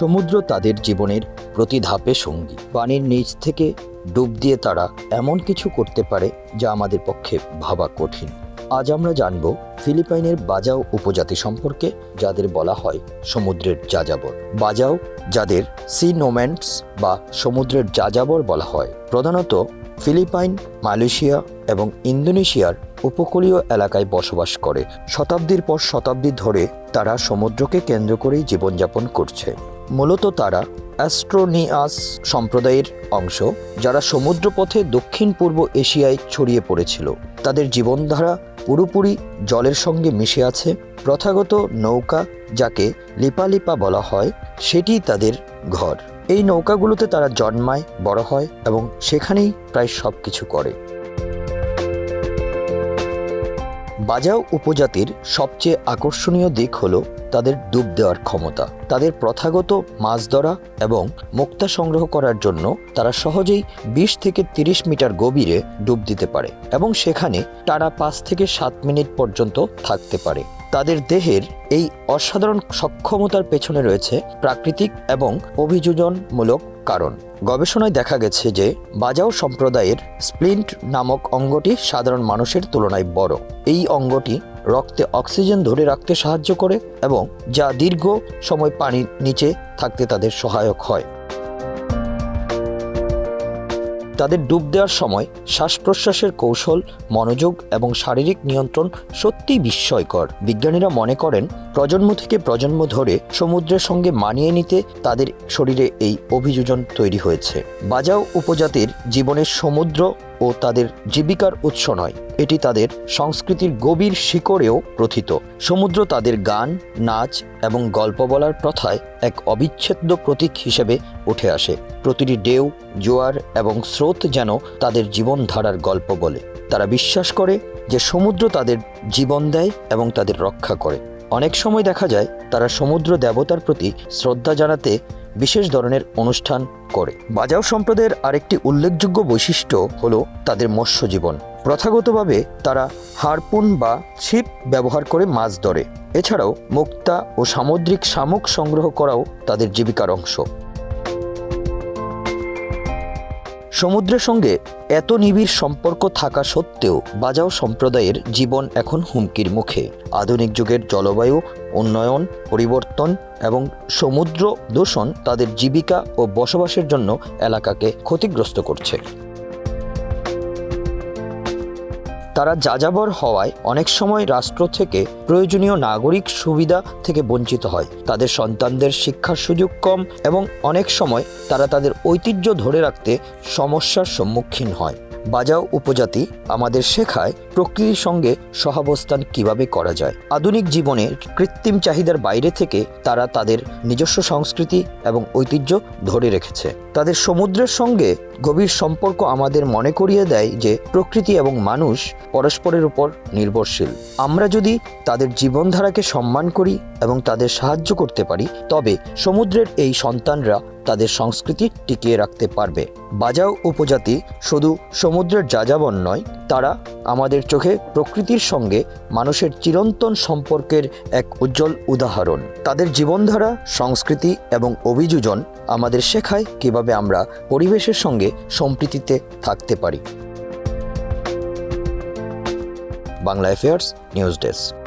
সমুদ্র তাদের জীবনের প্রতি ধাপে সঙ্গী। পানির নিচ থেকে ডুব দিয়ে তারা এমন কিছু করতে পারে যা আমাদের পক্ষে ভাবা কঠিন। আজ আমরা জানব ফিলিপাইনের বাজাও উপজাতি সম্পর্কে, যাদের বলা হয় সমুদ্রের যাযাবর। বাজাও, যাদের সি নোম্যান্টস বা সমুদ্রের যাযাবর বলা হয়। প্রধানত ফিলিপাইন, মালয়েশিয়া এবং ইন্দোনেশিয়ার উপকূলীয় এলাকায় বসবাস করে। শতাব্দীর পর শতাব্দী ধরে তারা সমুদ্রকে কেন্দ্র করেই জীবনযাপন করছে। মূলত তারা অ্যাস্ট্রোনিয়াস সম্প্রদায়ের অংশ, যারা সমুদ্রপথে দক্ষিণ পূর্ব এশিয়ায় ছড়িয়ে পড়েছিল। তাদের জীবনধারা পুরোপুরি জলের সঙ্গে মিশে আছে। প্রথাগত নৌকা, যাকে লিপালিপা বলা হয়, সেটি তাদের ঘর। এই নৌকাগুলোতে তারা জন্মায়, বড় হয় এবং সেখানেই প্রায় সব কিছু করে। বাজাও উপজাতির সবচেয়ে আকর্ষণীয় দিক হল তাদের ডুব দেওয়ার ক্ষমতা। তাদের প্রথাগত মাছ ধরা এবং মুক্তা সংগ্রহ করার জন্য তারা সহজেই বিশ থেকে তিরিশ মিটার গভীরে ডুব দিতে পারে এবং সেখানে টানা পাঁচ থেকে সাত মিনিট পর্যন্ত থাকতে পারে। তাদের দেহের এই অসাধারণ সক্ষমতার পেছনে রয়েছে প্রাকৃতিক এবং অভিযোজনমূলক কারণ। গবেষণায় দেখা গেছে যে বাজাও সম্প্রদায়ের স্প্লিন্ট নামক অঙ্গটি সাধারণ মানুষের তুলনায় বড়। এই অঙ্গটি রক্তে অক্সিজেন ধরে রাখতে সাহায্য করে এবং যা দীর্ঘ সময় পানির নিচে থাকতে তাদের সহায়ক হয়। তাদের ডুব দেওয়ার সময় শ্বাস প্রশ্বাসের কৌশল, মনোযোগ এবং শারীরিক নিয়ন্ত্রণ সত্যিই বিস্ময়কর। বিজ্ঞানীরা মনে করেন, প্রজন্ম থেকে প্রজন্ম ধরে সমুদ্রের সঙ্গে মানিয়ে নিতে তাদের শরীরে এই অভিযোজন তৈরি হয়েছে। বাজাও উপজাতির জীবনের সমুদ্র ও তাদের জীবিকার উৎস নয়। এটি তাদের সংস্কৃতির গভীর শিকড়েও প্রথিত। সমুদ্র তাদের গান, নাচ এবং গল্প বলার প্রথায় এক অবিচ্ছেদ্য প্রতীক হিসেবে উঠে আসে। প্রতিটি ডেউ জোয়ার এবং স্রোত যেন তাদের জীবনধারার গল্প বলে। তারা বিশ্বাস করে যে সমুদ্র তাদের জীবন দেয় এবং তাদের রক্ষা করে। অনেক সময় দেখা যায়, তারা সমুদ্র দেবতার প্রতি শ্রদ্ধা জানাতে বিশেষ ধরনের অনুষ্ঠান করে। বাজাও সম্প্রদায়ের আরেকটি উল্লেখযোগ্য বৈশিষ্ট্য হল তাদের মৎস্য জীবন। প্রথাগতভাবে তারা হারপুন বা ছিপ ব্যবহার করে মাছ ধরে। এছাড়াও মুক্তা ও সামুদ্রিক শামুক সংগ্রহ করাও তাদের জীবিকার অংশ। সমুদ্রের সঙ্গে এত নিবিড় সম্পর্ক থাকা সত্ত্বেও বাজাও সম্প্রদায়ের জীবন এখন হুমকির মুখে। আধুনিক যুগের জলবায়ু, উন্নয়ন, পরিবর্তন এবং সমুদ্র দূষণ তাদের জীবিকা ও বসবাসের জন্য এলাকাকে ক্ষতিগ্রস্ত করছে। তারা যাযাবর হওয়ায় অনেক সময় রাষ্ট্র থেকে প্রয়োজনীয় নাগরিক সুবিধা থেকে বঞ্চিত হয়। তাদের সন্তানদের শিক্ষার সুযোগ কম এবং অনেক সময় তারা তাদের ঐতিহ্য ধরে রাখতে সমস্যার সম্মুখীন হয়। বাজাও উপজাতি আমাদের শেখায় প্রকৃতির সঙ্গে সহাবস্থান কীভাবে করা যায়। আধুনিক জীবনে কৃত্রিম চাহিদার বাইরে থেকে তারা তাদের নিজস্ব সংস্কৃতি এবং ঐতিহ্য ধরে রেখেছে। তাদের সমুদ্রের সঙ্গে গভীর সম্পর্ক আমাদের মনে করিয়ে দেয় যে প্রকৃতি এবং মানুষ পরস্পরের উপর নির্ভরশীল। আমরা যদি তাদের জীবনধারাকে সম্মান করি এবং তাদের সাহায্য করতে পারি, তবে সমুদ্রের এই সন্তানরা তাদের সংস্কৃতি টিকিয়ে রাখতে পারবে। বাজাও উপজাতি শুধু সমুদ্রের যাযাবর নয়, তারা আমাদের চোখে প্রকৃতির সঙ্গে মানুষের চিরন্তন সম্পর্কের এক উজ্জ্বল উদাহরণ। তাদের জীবনধারা, সংস্কৃতি এবং অভিযোজন আমাদের শেখায় কীভাবে আমরা পরিবেশের সঙ্গে সম্প্রীতিতে থাকতে পারি। Bangla affairs news desk.